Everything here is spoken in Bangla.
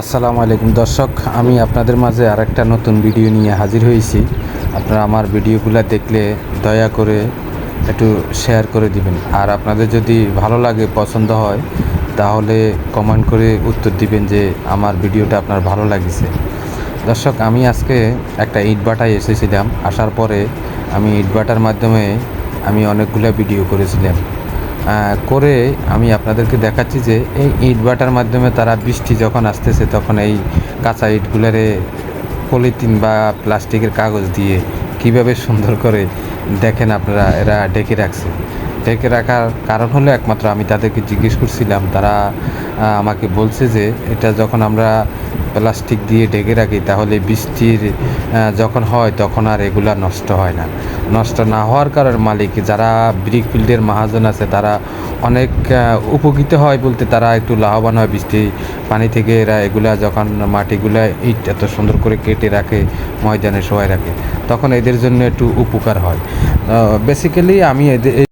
আসসালামু আলাইকুম দর্শক, আমি আপনাদের মাঝে আরেকটা নতুন ভিডিও নিয়ে হাজির হয়েছি। আপনারা আমার ভিডিওগুলো দেখলে দয়া করে একটু শেয়ার করে দিবেন। আর আপনাদের যদি ভালো লাগে, পছন্দ হয়, তাহলে কমেন্ট করে উত্তর দিবেন যে আমার ভিডিওটা আপনার ভালো লাগিছে। দর্শক, আমি আজকে একটা ইটভাটায় এসেছিলাম। আসার পরে আমি ইটভাটার মাধ্যমে আমি অনেকগুলো ভিডিও করেছিলাম। করে আমি আপনাদেরকে দেখাচ্ছি যে এই ইট বাটার মাধ্যমে তারা বৃষ্টি যখন আসতেছে, তখন এই কাঁচা ইটগুলারে পলিথিন বা প্লাস্টিকের কাগজ দিয়ে কীভাবে সুন্দর করে দেখেন আপনারা, এরা ডেকে রাখছে। ডেকে রাখার কারণ হলো একমাত্র আমি তাদেরকে জিজ্ঞেস করছিলাম। তারা আমাকে বলছে যে, এটা যখন আমরা প্লাস্টিক দিয়ে ঢেকে রাখি, তাহলে বৃষ্টির যখন হয়, তখন আর এগুলা নষ্ট হয় না। নষ্ট না হওয়ার কারণে মালিক, যারা ব্রিক ফিল্ডের মহাজন আছে, তারা অনেক উপকৃত হয় বলতে তারা একটু লাভবান হয় বৃষ্টি পানি থেকে। এরা এগুলা যখন মাটিগুলা ইট এত সুন্দর করে কেটে রাখে, ময়দানে শোয়াই রাখে, তখন এদের জন্য একটু উপকার হয়। বেসিক্যালি আমি এদের